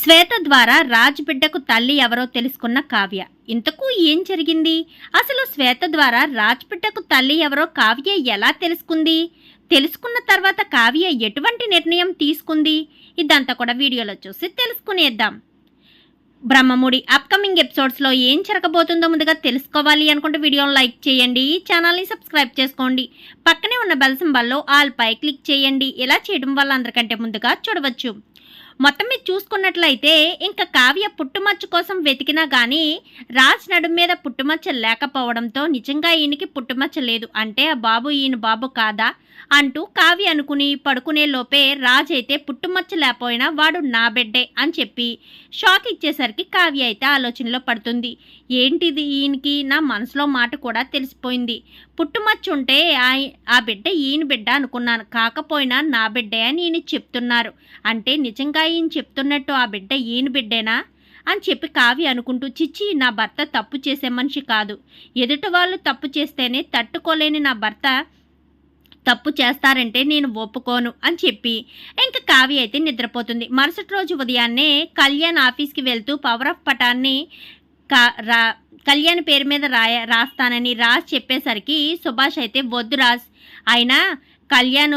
శ్వేత ద్వారా రాజ్ బిడ్డకు తల్లి ఎవరో తెలుసుకున్న కావ్య. ఇంతకు ఏం జరిగింది? అసలు శ్వేత ద్వారా రాజ్ బిడ్డకు తల్లి ఎవరో కావ్య ఎలా తెలుసుకుంది? తెలుసుకున్న తర్వాత కావ్య ఎటువంటి నిర్ణయం తీసుకుంది? ఇదంతా కూడా వీడియోలో చూసి తెలుసుకునేద్దాం. బ్రహ్మముడి అప్కమింగ్ ఎపిసోడ్స్లో ఏం జరగబోతుందో ముందుగా తెలుసుకోవాలి అనుకుంటే వీడియోని లైక్ చేయండి ఈ ఛానల్ని సబ్స్క్రైబ్ చేసుకోండి. పక్కనే ఉన్న బెల్ సింబల్లో ఆల్ పై క్లిక్ చేయండి. ఇలా చేయడం వల్ల అందరికంటే ముందుగా చూడవచ్చు. మొత్తం మీద చూసుకున్నట్లయితే ఇంకా కావ్య పుట్టుమచ్చ కోసం వెతికినా కానీ రాజ్ నడుం మీద పుట్టుమచ్చ లేకపోవడంతో నిజంగా ఈయనకి పుట్టుమచ్చ లేదు. అంటే ఆ బాబు ఈయన బాబు కాదా? అంటూ కావ్య అనుకుని పడుకునే లోపే రాజ్ అయితే పుట్టుమచ్చ లేకపోయినా వాడు నా బిడ్డే అని చెప్పి షాక్ ఇచ్చేసరికి కావ్య అయితే ఆలోచనలో పడుతుంది. ఏంటిది ఈయనకి? నా మనసులో మాట కూడా తెలిసిపోయింది. పుట్టుమచ్చ ఉంటే ఆ బిడ్డ ఈయన బిడ్డ అనుకున్నాను. కాకపోయినా నా బిడ్డే అని ఈయన చెప్తున్నారు. అంటే నిజంగా ఈయన చెప్తున్నట్టు ఆ బిడ్డ ఈయన బిడ్డేనా? అని చెప్పి కావ్య అనుకుంటూ చిచ్చి నా భర్త తప్పు చేసే మనిషి కాదు. ఎదుటి వాళ్ళు తప్పు చేస్తేనే తట్టుకోలేని నా భర్త తప్పు చేస్తారంటే నేను ఒప్పుకోను అని చెప్పి ఇంకా కావ్య అయితే నిద్రపోతుంది. మరుసటి రోజు ఉదయాన్నే కళ్యాణ్ ఆఫీస్కి వెళ్తూ పవర్ ఆఫ్ పటాన్ని కా రా కళ్యాణ్ పేరు మీద రాయ రాస్తానని రాజ్ చెప్పేసరికి సుభాష్ అయితే వద్దు రాజ్ అయినా కళ్యాణ్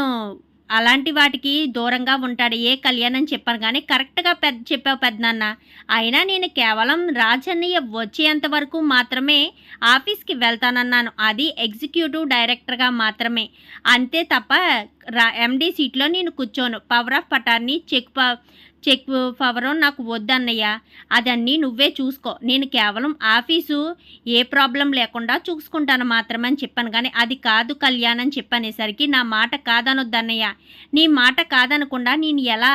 అలాంటి వాటికి దూరంగా ఉంటాడు. ఏ కళ్యాణ్ అని చెప్పాను కానీ కరెక్ట్గా పెద్ద చెప్పావు పెద్దనాన్న. అయినా నేను కేవలం రాజన్నయ్య వచ్చేంత వరకు మాత్రమే ఆఫీస్కి వెళ్తానన్నాను. అది ఎగ్జిక్యూటివ్ డైరెక్టర్గా మాత్రమే. అంతే తప్ప రా ఎండీ సీట్లో నేను కూర్చోను. పవర్ ఆఫ్ పటాన్ని చెక్ చెక్ పవరం నాకు వద్దన్నయ్య. అదన్నీ నువ్వే చూసుకో. నేను కేవలం ఆఫీసు ఏ ప్రాబ్లం లేకుండా చూసుకుంటాను మాత్రమని అని చెప్పాను. కానీ అది కాదు కళ్యాణ్ అని చెప్పనేసరికి నా మాట కాదనొద్దన్నయ్య. నీ మాట కాదనకుండా నేను ఎలా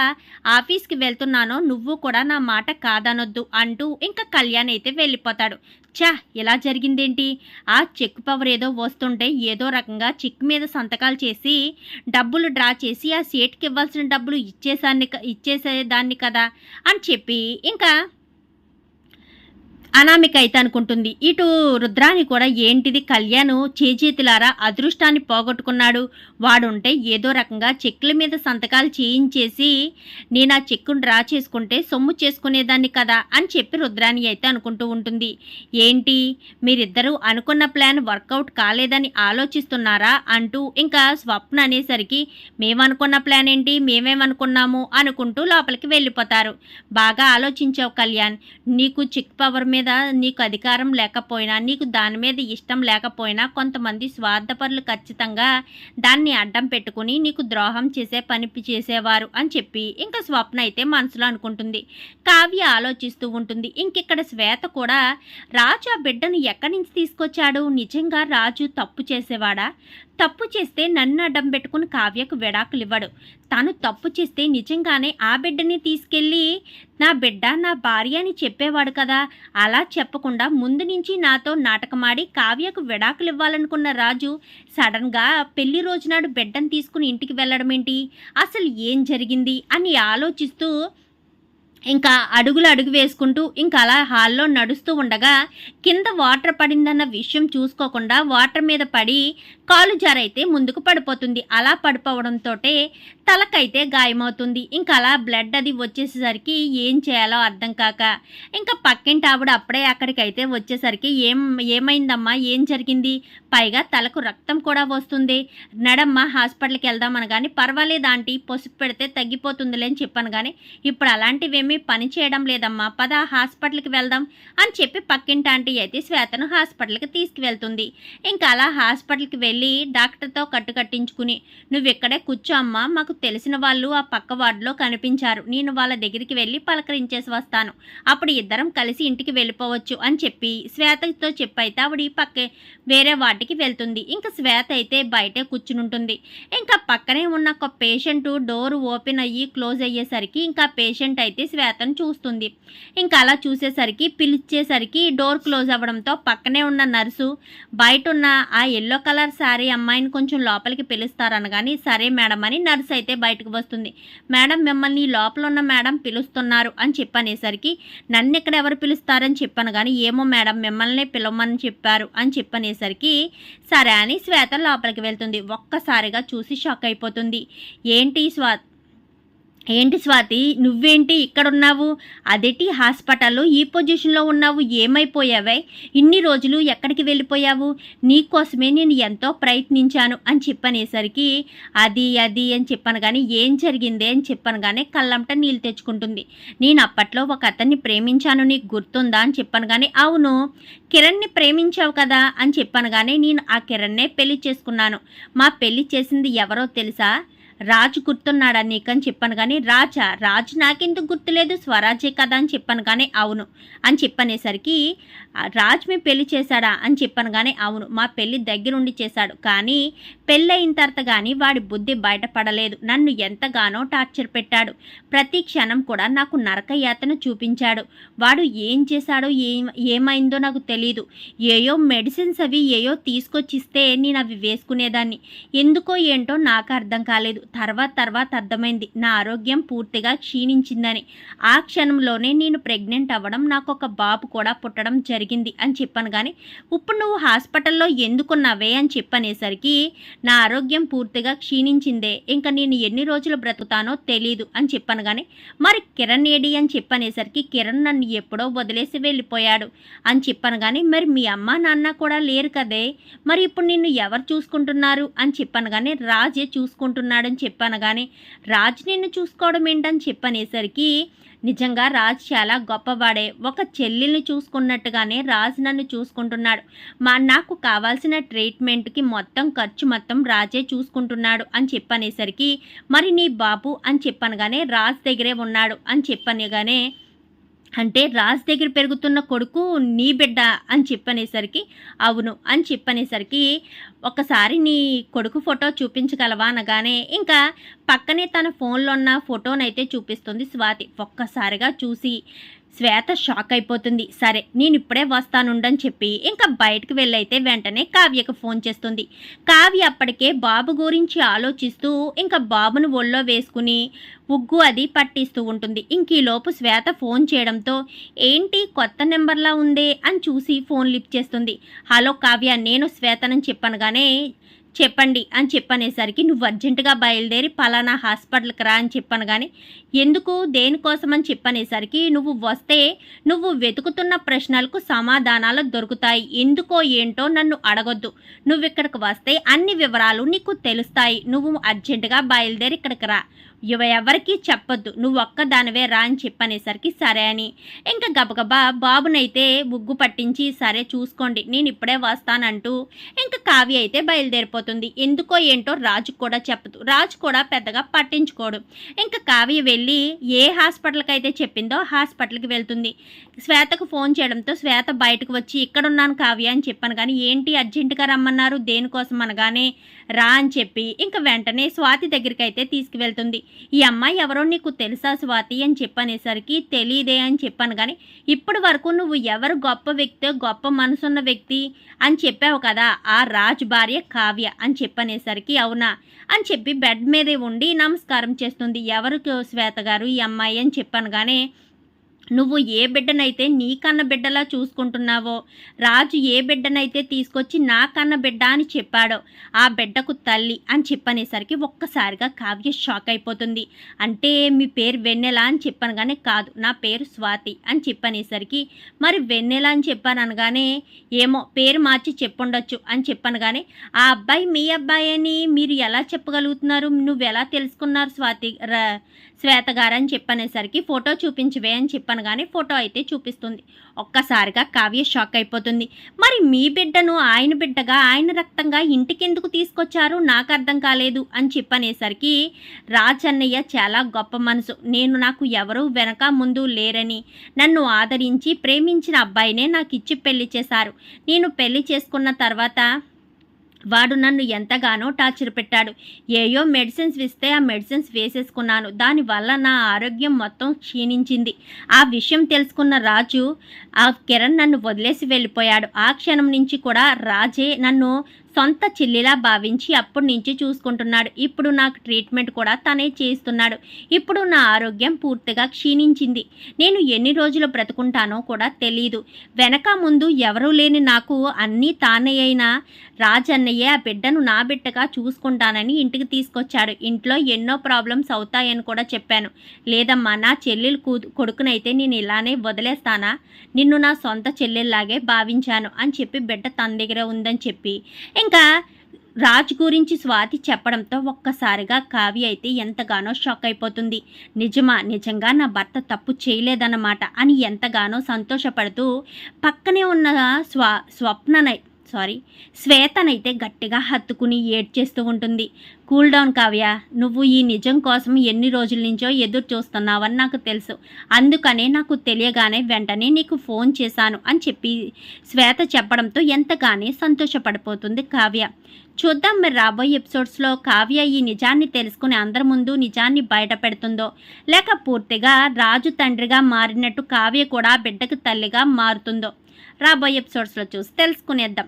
ఆఫీస్కి వెళ్తున్నానో నువ్వు కూడా నా మాట కాదనొద్దు అంటూ ఇంకా కళ్యాణ్ అయితే వెళ్ళిపోతాడు. చా ఇలా జరిగిందేంటి? ఆ చెక్ పవర్ ఏదో వస్తుంటే ఏదో రకంగా చెక్ మీద సంతకాలు చేసి డబ్బులు డ్రా చేసి ఆ సీట్కి ఇవ్వాల్సిన డబ్బులు ఇచ్చేసాన్ని దాన్ని కదా అని చెప్పి ఇంకా అనామిక అయితే అనుకుంటుంది. ఇటు రుద్రాని కూడా ఏంటిది కళ్యాణ్? చేజేతులారా అదృష్టాన్ని పోగొట్టుకున్నాడు. వాడుంటే ఏదో రకంగా చెక్కుల మీద సంతకాలు చేయించేసి నేను ఆ చెక్కును డ్రా చేసుకుంటే సొమ్ము చేసుకునేదాన్ని కదా అని చెప్పి రుద్రాని అయితే అనుకుంటూ ఉంటుంది. ఏంటి? మీరిద్దరూ అనుకున్న ప్లాన్ వర్కౌట్ కాలేదని ఆలోచిస్తున్నారా? అంటూ ఇంకా స్వప్న అనేసరికి మేమనుకున్న ప్లాన్ ఏంటి? మేమేమనుకున్నాము? అనుకుంటూ లోపలికి వెళ్ళిపోతారు. బాగా ఆలోచించావు కళ్యాణ్. నీకు చెక్ పవర్ మీద నీకు అధికారం లేకపోయినా నీకు దాని మీద ఇష్టం లేకపోయినా కొంతమంది స్వార్థపరులు ఖచ్చితంగా దాన్ని అడ్డం పెట్టుకుని నీకు ద్రోహం చేసే పని చేసేవారు అని చెప్పి ఇంకా స్వప్న అయితే మనసులో అనుకుంటుంది. కావ్య ఆలోచిస్తూ ఉంటుంది. ఇంకిక్కడ శ్వేత కూడా రాజు ఆ బిడ్డను ఎక్కడి నుంచి తీసుకొచ్చాడు? నిజంగా రాజు తప్పు చేసేవాడా? తప్పు చేస్తే నన్ను అడ్డం పెట్టుకుని కావ్యకు విడాకులు ఇవ్వడు తను తప్పు చేస్తే నిజంగానే ఆ బిడ్డని తీసుకెళ్ళి నా బిడ్డ నా భార్య అని చెప్పేవాడు కదా. అలా చెప్పకుండా ముందు నుంచి నాతో నాటకమాడి కావ్యకు విడాకులు ఇవ్వాలనుకున్న రాజు సడన్గా పెళ్ళి రోజునాడు బిడ్డను తీసుకుని ఇంటికి వెళ్ళడం ఏంటి అసలు ఏం జరిగింది? అని ఆలోచిస్తూ ఇంకా అడుగులు అడుగు వేసుకుంటూ ఇంకా అలా హాల్లో నడుస్తూ ఉండగా కింద వాటర్ పడిందన్న విషయం చూసుకోకుండా వాటర్ మీద పడి కాలు జారైతే ముందుకు పడిపోతుంది. అలా పడిపోవడంతో తలకైతే గాయమవుతుంది. ఇంకా అలా బ్లడ్ అది వచ్చేసరికి ఏం చేయాలో అర్థం కాక ఇంకా పక్కింటి ఆవిడ అప్పుడే అక్కడికైతే వచ్చేసరికి ఏం ఏమైందమ్మా? ఏం జరిగింది? పైగా తలకు రక్తం కూడా వస్తుంది. నడమ్మ హాస్పిటల్కి వెళ్దామని కానీ పర్వాలేదు ఆంటీ పసుపు పెడితే తగ్గిపోతుందిలే అని చెప్పాను కానీ ఇప్పుడు అలాంటివేమీ పని చేయడం లేదమ్మా. పద హాస్పిటల్కి వెళ్దాం అని చెప్పి పక్కింటి ఆంటీ అయితే శ్వేతను హాస్పిటల్కి తీసుకువెళ్తుంది. ఇంకా అలా హాస్పిటల్కి వెళ్ళి డాక్టర్తో కట్టు కట్టించుకుని నువ్వు ఇక్కడే కూర్చో అమ్మా మాకు తెలిసిన వాళ్ళు ఆ పక్క వార్డులో కనిపించారు. నేను వాళ్ళ దగ్గరికి వెళ్ళి పలకరించేసి వస్తాను. అప్పుడు ఇద్దరం కలిసి ఇంటికి వెళ్ళిపోవచ్చు అని చెప్పి శ్వేతతో చెప్పైతే ఆవిడ ఈ పక్కే వేరే వాటికి వెళ్తుంది. ఇంకా శ్వేత అయితే బయటే కూర్చుని ఇంకా పక్కనే ఉన్న ఒక పేషెంట్ డోర్ ఓపెన్ అయ్యి క్లోజ్ అయ్యేసరికి ఇంకా పేషెంట్ అయితే శ్వేతను చూస్తుంది. ఇంకా అలా చూసేసరికి పిలిచేసరికి డోర్ క్లోజ్ అవ్వడంతో పక్కనే ఉన్న నర్సు బయట ఉన్న ఆ ఎల్లో కలర్ శారీ అమ్మాయిని కొంచెం లోపలికి పిలుస్తారనగాని సరే మేడం అని నర్స్ అయితే అయితే బయటకు వస్తుంది. మేడం మిమ్మల్ని లోపల ఉన్న మేడం పిలుస్తున్నారు అని చెప్పనేసరికి నన్ను ఇక్కడ ఎవరు పిలుస్తారని చెప్పాను కానీ ఏమో మేడం మిమ్మల్ని పిలవమని చెప్పారు అని చెప్పనేసరికి సరే అని శ్వేత లోపలికి వెళ్తుంది. ఒక్కసారిగా చూసి షాక్ అయిపోతుంది. ఏంటి స్వా ఏంటి స్వాతి నువ్వేంటి ఇక్కడున్నావు? అదేటి హాస్పిటల్లో ఈ పొజిషన్లో ఉన్నావు? ఏమైపోయావే? ఇన్ని రోజులు ఎక్కడికి వెళ్ళిపోయావు? నీకోసమే నేను ఎంతో ప్రయత్నించాను అని చెప్పనేసరికి అది అది అని చెప్పాను కానీ ఏం జరిగిందే అని చెప్పాను కానీ కళ్ళంట నీళ్ళు తెచ్చుకుంటుంది. నేను అప్పట్లో ఒక అతన్ని ప్రేమించాను నీకు గుర్తుందా అని చెప్పాను కానీ అవును. కిరణ్ని ప్రేమించావు కదా అని చెప్పాను కానీ నేను ఆ కిరణ్నే పెళ్ళి చేసుకున్నాను. మా పెళ్ళి చేసింది ఎవరో తెలుసా? రాజు గుర్తున్నాడా నీకని చెప్పాను కానీ రాజా రాజు నాకెందుకు గుర్తులేదు? స్వరాజే కదా అని చెప్పాను కానీ అవును. అని చెప్పనేసరికి రాజు రాజ్ మీ పెళ్ళి చేశాడా? అని చెప్పాను కానీ అవును. మా పెళ్ళి దగ్గరుండి చేశాడు. కానీ పెళ్ళయిన తర్వాత కానీ వాడి బుద్ధి బయటపడలేదు. నన్ను ఎంతగానో టార్చర్ పెట్టాడు. ప్రతి క్షణం కూడా నాకు నరకయాతన చూపించాడు. వాడు ఏం చేశాడో ఏం ఏమైందో నాకు తెలియదు ఏయో మెడిసిన్స్ అవి ఏయో తీసుకొచ్చిస్తే నేను అవి వేసుకునేదాన్ని. ఎందుకో ఏంటో నాకు అర్థం కాలేదు. తర్వాత తర్వాత అర్థమైంది. నా ఆరోగ్యం పూర్తిగా క్షీణించిందని. ఆ క్షణంలోనే నేను ప్రెగ్నెంట్ అవ్వడం నాకు ఒక బాబు కూడా పుట్టడం జరిగింది అని చెప్పాను కానీ ఇప్పుడు నువ్వు హాస్పిటల్లో ఎందుకున్నావే అని చెప్పనేసరికి నా ఆరోగ్యం పూర్తిగా క్షీణించిందే. ఇంకా నేను ఎన్ని రోజులు బ్రతుకుతానో తెలీదు అని చెప్పాను కానీ మరి కిరణ్ ఏడి అని చెప్పనేసరికి కిరణ్ నన్ను ఎప్పుడో వదిలేసి వెళ్ళిపోయాడు అని చెప్పాను కానీ మరి మీ అమ్మ నాన్న కూడా లేరు కదే. మరి ఇప్పుడు నిన్ను ఎవరు చూసుకుంటున్నారు అని చెప్పాను కానీ రాజే చూసుకుంటున్నాడని చెప్పాను. కానీ రాజ్ నిన్ను చూసుకోవడం ఏంటని చెప్పనేసరికి నిజంగా రాజ్ చాలా గొప్పవాడే. ఒక చెల్లెల్ని చూసుకున్నట్టుగానే రాజ్ నన్ను చూసుకుంటున్నాడు. మా నాకు కావాల్సిన ట్రీట్మెంట్కి మొత్తం ఖర్చు మొత్తం రాజే చూసుకుంటున్నాడు అని చెప్పనేసరికి మరి నీ బాబు అని చెప్పనగానే రాజ్ దగ్గరే ఉన్నాడు అని చెప్పనగానే అంటే రాజ్ దగ్గర పెరుగుతున్న కొడుకు నీ బిడ్డ అని చెప్పనేసరికి అవును అని చెప్పనేసరికి ఒకసారి నీ కొడుకు ఫోటో చూపించగలవా అనగానే ఇంకా పక్కనే తన ఫోన్లో ఉన్న ఫోటోనైతే చూపిస్తుంది స్వాతి ఒక్కసారిగా చూసి శ్వేత షాక్ అయిపోతుంది. సరే నేను ఇప్పుడే వస్తానుండని చెప్పి ఇంకా బయటకు వెళ్ళైతే వెంటనే కావ్యకు ఫోన్ చేస్తుంది. కావ్య అప్పటికే బాబు గురించి ఆలోచిస్తూ ఇంకా బాబును ఒళ్ళో వేసుకుని ఉగ్గు అది పట్టిస్తూ ఉంటుంది. ఇంక ఈలోపు లోపు శ్వేత ఫోన్ చేయడంతో ఏంటి కొత్త నెంబర్లా ఉందే? అని చూసి ఫోన్ లిఫ్ట్ చేస్తుంది. హలో కావ్య నేను శ్వేతనని చెప్పనగానే చెప్పండి అని చెప్పనేసరికి నువ్వు అర్జెంటుగా బయలుదేరి పలానా హాస్పిటల్కి రా అని చెప్పాను కానీ ఎందుకు దేనికోసం అని చెప్పనేసరికి నువ్వు వస్తే నువ్వు వెతుకుతున్న ప్రశ్నలకు సమాధానాలు దొరుకుతాయి. ఎందుకో ఏంటో నన్ను అడగొద్దు. నువ్వు ఇక్కడికి వస్తే అన్ని వివరాలు నీకు తెలుస్తాయి. నువ్వు అర్జెంటుగా బయలుదేరి ఇక్కడికి రా. ఇవ ఎవరికీ చెప్పొద్దు. నువ్వు ఒక్క దానివే రా అని చెప్పనేసరికి సరే అని. ఇంకా గబగబా బాబునైతే ముగ్గు పట్టించి సరే చూసుకోండి నేను ఇప్పుడే వస్తానంటూ ఇంకా కావ్య అయితే బయలుదేరిపోతుంది. ఎందుకో ఏంటో రాజు కూడా చెప్పదు. రాజు కూడా పెద్దగా పట్టించుకోడు. ఇంకా కావ్య వెళ్ళి ఏ హాస్పిటల్కి అయితే చెప్పిందో హాస్పిటల్కి వెళ్తుంది. శ్వేతకు ఫోన్ చేయడంతో శ్వేత బయటకు వచ్చి ఇక్కడున్నాను కావ్య అని చెప్పాను. కానీ ఏంటి అర్జెంటుగా రమ్మన్నారు? దేనికోసం అనగానే రా అని చెప్పి ఇంక వెంటనే స్వాతి దగ్గరికి అయితే తీసుకువెళ్తుంది. ఈ అమ్మాయి ఎవరో నీకు తెలుసా స్వాతి అని చెప్పనేసరికి తెలియదే అని చెప్పాను కానీ ఇప్పటి వరకు నువ్వు ఎవరు గొప్ప వ్యక్తి గొప్ప మనసున్న వ్యక్తి అని చెప్పావు కదా ఆ రాజు భార్య కావ్య అని చెప్పనేసరికి అవునా? అని చెప్పి బెడ్ మీదే ఉండి నమస్కారం చేస్తుంది. ఎవరు శ్వేత గారు ఈ అమ్మాయి అని చెప్పాను కానీ నువ్వు ఏ బిడ్డనైతే నీ కన్న బిడ్డలా చూసుకుంటున్నావో రాజు ఏ బిడ్డనైతే తీసుకొచ్చి నా కన్న బిడ్డ అని చెప్పాడో ఆ బిడ్డకు తల్లి అని చెప్పనేసరికి ఒక్కసారిగా కావ్య షాక్ అయిపోతుంది. అంటే మీ పేరు వెన్నెల అని చెప్పాను కానీ కాదు నా పేరు స్వాతి అని చెప్పనేసరికి మరి వెన్నెల అని చెప్పాను అనగానే ఏమో పేరు మార్చి చెప్పుండొచ్చు అని చెప్పాను కానీ ఆ అబ్బాయి మీ అబ్బాయి అని మీరు ఎలా చెప్పగలుగుతున్నారు? నువ్వు ఎలా తెలుసుకున్నారు స్వాతి ర- శ్వేత గారు? అని చెప్పనేసరికి ఫోటో చూపించవే అని చెప్పాను చెప్పనగానే ఫోటో అయితే చూపిస్తుంది. ఒక్కసారిగా కావ్య షాక్ అయిపోతుంది. మరి మీ బిడ్డను ఆయన బిడ్డగా ఆయన రక్తంగా ఇంటికెందుకు తీసుకొచ్చారు? నాకు అర్థం కాలేదు అని చెప్పనేసరికి రాజన్నయ్య చాలా గొప్ప మనసు. నేను నాకు ఎవరు వెనక ముందు లేరని నన్ను ఆదరించి ప్రేమించిన అబ్బాయినే నాకు ఇచ్చి పెళ్ళి చేశారు. నేను పెళ్ళి చేసుకున్న తర్వాత వాడు నన్ను ఎంతగానో టార్చర్ పెట్టాడు. ఏయో మెడిసిన్స్ ఇస్తే ఆ మెడిసిన్స్ వేసేసుకున్నాను. దానివల్ల నా ఆరోగ్యం మొత్తం క్షీణించింది. ఆ విషయం తెలుసుకున్న రాజు ఆ కిరణ్ నన్ను వదిలేసి వెళ్ళిపోయాడు. ఆ క్షణం నుంచి కూడా రాజే నన్ను సొంత చెల్లిలా భావించి అప్పటి నుంచి చూసుకుంటున్నాడు. ఇప్పుడు నాకు ట్రీట్మెంట్ కూడా తనే చేస్తున్నాడు. ఇప్పుడు నా ఆరోగ్యం పూర్తిగా క్షీణించింది. నేను ఎన్ని రోజులు బ్రతుకుంటానో కూడా తెలియదు వెనక ముందు ఎవరూ లేని నాకు అన్నీ తానే అయినా రాజన్నయ్య ఆ బిడ్డను నా బిడ్డగా చూసుకుంటానని ఇంటికి తీసుకొచ్చాడు. ఇంట్లో ఎన్నో ప్రాబ్లమ్స్ అవుతాయని కూడా చెప్పాను. లేదమ్మా నా చెల్లెలు కూ కొడుకునైతే నేను ఇలానే వదిలేస్తానా? నిన్ను నా సొంత చెల్లెల్లాగే భావించాను అని చెప్పి బిడ్డ తన దగ్గర ఉందని చెప్పి. ఇంకా రాజ్ గురించి స్వాతి చెప్పడంతో ఒక్కసారిగా కావ్య అయితే ఎంతగానో షాక్ అయిపోతుంది. నిజమా నిజంగా నా భర్త తప్పు చేయలేదన్నమాట అని ఎంతగానో సంతోషపడుతూ పక్కనే ఉన్న స్వ స్వప్ననై సారీ శ్వేతనైతే గట్టిగా హత్తుకుని ఏడ్చేస్తూ ఉంటుంది. కూల్ డౌన్ కావ్య నువ్వు ఈ నిజం కోసం ఎన్ని రోజుల నుంచో ఎదురు చూస్తున్నావని నాకు తెలుసు. అందుకనే నాకు తెలియగానే వెంటనే నీకు ఫోన్ చేశాను అని చెప్పి శ్వేత చెప్పడంతో ఎంతగానే సంతోషపడిపోతుంది కావ్య. చూద్దాం మరి రాబోయే ఎపిసోడ్స్లో కావ్య ఈ నిజాన్ని తెలుసుకుని అందరి ముందు నిజాన్ని బయట పెడుతుందో. లేక పూర్తిగా రాజు తండ్రిగా మారినట్టు కావ్య కూడా బిడ్డకు తల్లిగా మారుతుందో. రాబోయే ఎపిసోడ్స్లో చూసి తెలుసుకునేద్దాం.